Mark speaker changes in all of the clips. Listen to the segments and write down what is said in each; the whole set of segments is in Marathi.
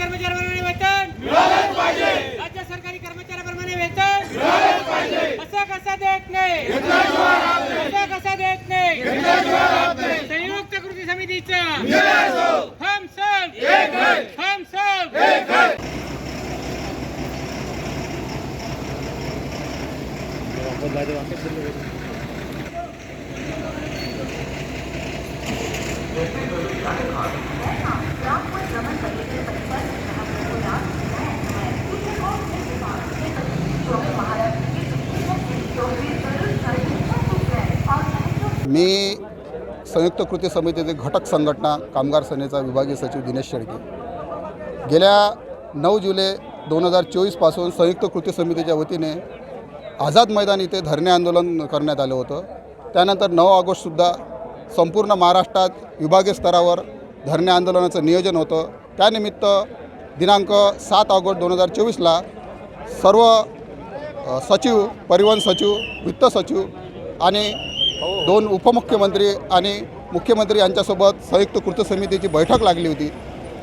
Speaker 1: कर्मचाऱ्याप्रमाणे वेतन. मिळालंच पाहिजे. राज्य सरकारी कर्मचाऱ्याप्रमाणे वेतन. मिळालंच पाहिजे. असं कसं देत नाही? असं कसं देत नाही? संयुक्त कृती समितीचं. हम सब. हम सब.
Speaker 2: मी संयुक्त कृती समितीचे घटक संघटना कामगार सेनेचा विभागीय सचिव दिनेश शेळके गेल्या नऊ जुलै दोन हजार चोवीसपासून संयुक्त कृती समितीच्या वतीने आझाद मैदान इथे धरणे आंदोलन करण्यात आलं होतं. त्यानंतर नऊ ऑगस्टसुद्धा संपूर्ण महाराष्ट्रात विभागीय स्तरावर धरणे आंदोलनाचं नियोजन होतं. त्यानिमित्त दिनांक सात ऑगस्ट दोन हजार चोवीसला सर्व सचिव परिवहन सचिव वित्त सचिव आणि हो, हो. दोन उपमुख्यमंत्री आणि मुख्यमंत्री यांच्यासोबत संयुक्त कृती समितीची बैठक लागली होती.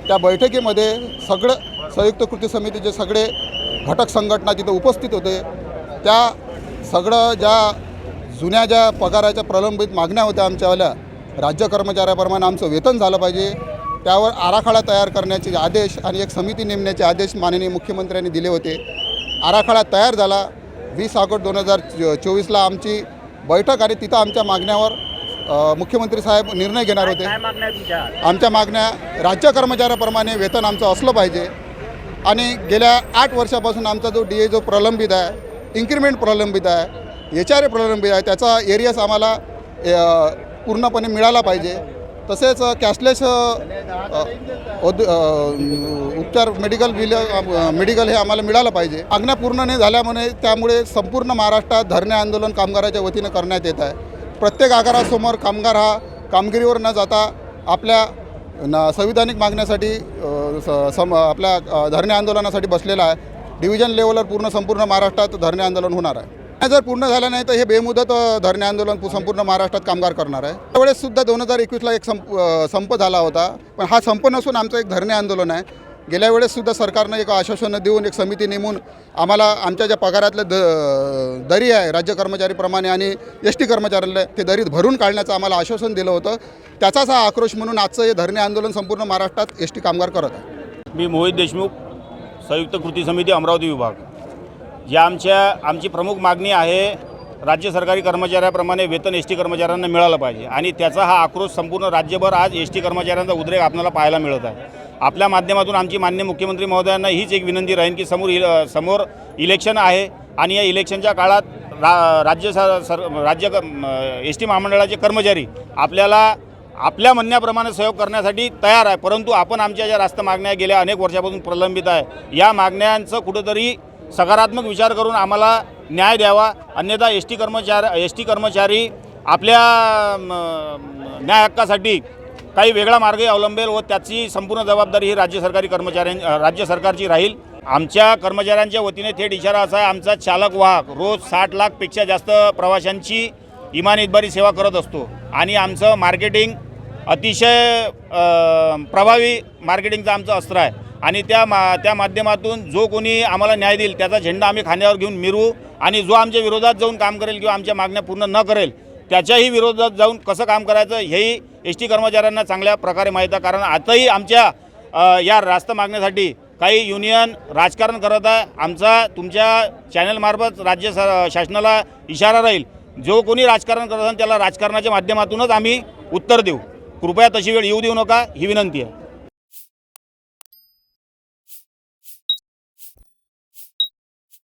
Speaker 2: त्या बैठकीमध्ये सगळं संयुक्त कृती समितीचे सगळे घटक संघटना तिथं उपस्थित होते. त्या सगळं ज्या जुन्या ज्या पगाराच्या प्रलंबित मागण्या होत्या आमच्यावाल्या राज्य कर्मचाऱ्याप्रमाणे आमचं वेतन झालं पाहिजे. त्यावर आराखडा तयार करण्याचे आदेश आणि एक समिती नेमण्याचे आदेश माननीय मुख्यमंत्र्यांनी दिले होते. आराखडा तयार झाला. वीस ऑगस्ट दोन हजार चोवीसला आमची बैठक आणि तिथं आमच्या मागण्यावर मुख्यमंत्री साहेब निर्णय घेणार होते. आमच्या मागण्या राज्य कर्मचाऱ्याप्रमाणे वेतन आमचं असलं पाहिजे. आणि गेल्या आठ वर्षापासून आमचा जो डी ए जो प्रलंबित आहे इन्क्रिमेंट प्रलंबित आहे एच आर ए प्रलंबित आहे त्याचा एरियास आम्हाला पूर्णपणे मिळाला पाहिजे. तसेच कॅशलेस उपचार मेडिकल बिल मेडिकल हे आम्हाला मिळालं पाहिजे. मागण्या पूर्ण नाही झाल्यामुळे त्यामुळे संपूर्ण महाराष्ट्रात धरणे आंदोलन कामगाराच्या वतीनं करण्यात येत आहे. प्रत्येक आगारासमोर कामगार हा कामगिरीवर न जाता आपल्या न संविधानिक मागण्यासाठी स- सम आपल्या धरणे आंदोलनासाठी बसलेला आहे. डिव्हिजन लेवलवर पूर्ण संपूर्ण महाराष्ट्रात धरणे आंदोलन होणार आहे. जर पूर्ण झालं नाही तर हे बेमुदत धरणे आंदोलन संपूर्ण महाराष्ट्रात कामगार करणार आहे. त्यावेळेस सुद्धा दोन हजार एकवीसला एक संप संप झाला होता. पण हा संप नसून आमचं एक धरणे आंदोलन आहे. गेल्या वेळेससुद्धा सरकारनं एक आश्वासनं देऊन एक समिती नेमून आम्हाला आमच्या ज्या पगारातलं द दरी आहे राज्य कर्मचारीप्रमाणे आणि एस टी कर्मचाऱ्याला ते दरीत भरून काढण्याचं आम्हाला आश्वासन दिलं होतं. त्याचाच हा आक्रोश म्हणून आजचं हे धरणे आंदोलन संपूर्ण महाराष्ट्रात एस टी कामगार करत आहे.
Speaker 3: मी मोहित देशमुख संयुक्त कृती समिती अमरावती विभाग. या आमच्या आमची प्रमुख मागणी आहे राज्य सरकारी कर्मचाऱ्याप्रमाणे वेतन एस टी कर्मचाऱ्यांना मिळालं पाहिजे. आणि त्याचा हा आक्रोश संपूर्ण राज्यभर आज एस टी कर्मचाऱ्यांचा उद्रेक आपल्याला पाहायला मिळत आहे. आपल्या माध्यमातून आमची मान्य मुख्यमंत्री महोदयांना हीच एक विनंती राहील की समोर इल समोर इलेक्शन आहे आणि या इलेक्शनच्या काळात रा राज्य सर सर राज्य एस टी महामंडळाचे कर्मचारी आपल्याला आपल्या म्हणण्याप्रमाणे सहयोग करण्यासाठी तयार आहे. परंतु आपण आमच्या ज्या रास्त मागण्या गेल्या अनेक वर्षापासून प्रलंबित आहे. या मागण्यांचं कुठंतरी सकारात्मक विचार करून आम्हाला न्याय द्यावा. अन्यथा एस टी कर्मचारी एस टी कर्मचारी आपल्या न्याय हक्कासाठी काही वेगळा मार्गही अवलंबेल व त्याची संपूर्ण जबाबदारी ही राज्य सरकारी कर्मचाऱ्यां राज्य सरकारची राहील. आमच्या कर्मचाऱ्यांच्या वतीने थेट इशारा असा आहे आमचा चालक वाहक रोज साठ लाखपेक्षा जास्त प्रवाशांची इमान इतबारी सेवा करत असतो. आणि आमचं मार्केटिंग अतिशय प्रभावी मार्केटिंगचं आमचं अस्त्र आहे. आणि त्या मा त्या माध्यमातून जो कोणी आम्हाला न्याय देईल त्याचा झेंडा आम्ही खांद्यावर घेऊन मिरवू आणि जो आमच्या विरोधात जाऊन काम करेल किंवा आमच्या मागण्या पूर्ण न करेल त्याच्याही विरोधात जाऊन कसं काम करायचं हेही एस टी कर्मचाऱ्यांना चांगल्या प्रकारे माहीत आहे. कारण आताही आमच्या या रास्त मागण्यासाठी काही युनियन राजकारण करत आहे. आमचा तुमच्या चॅनलमार्फत राज्य शासनाला इशारा राहील. जो कोणी राजकारण करत असेल त्याला राजकारणाच्या माध्यमातूनच आम्ही उत्तर देऊ. कृपया तशी वेळ येऊ देऊ नका ही विनंती आहे.